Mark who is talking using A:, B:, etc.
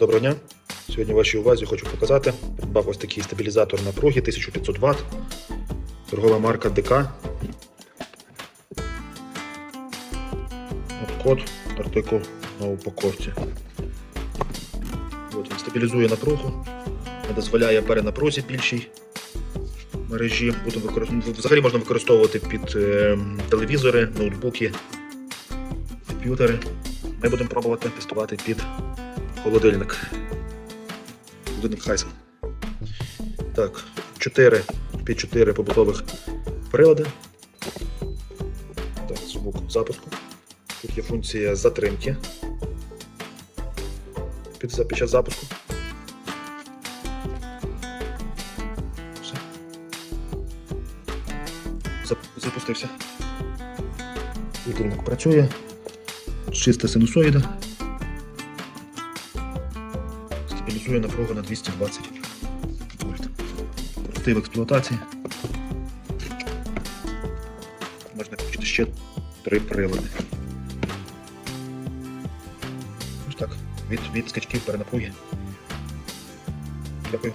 A: Доброго дня. Сьогодні вашій увазі хочу показати. Придбав ось такий стабілізатор напруги 1500 Вт. Торгова марка ДК. От код, артикул на упаковці. От він стабілізує напругу, не дозволяє перенапрузі більшій мережі. Будемо використовувати. Взагалі можна використовувати під е, телевізори, ноутбуки, комп'ютери. Ми будемо пробувати тестувати під холодильник. Холодильник Хайсен. Так, 4 під 4 побутових прилади. Так, звук запуску. Тут є функція затримки під, під час запуску. Все. Зап- Запустився. Світильник працює. Чиста синусоїда. Стабілізує напругу на 220 вольт. Простий в експлуатації. Можна включити ще три прилади. Ось так. Від, від скачків перенапруги. Дякую.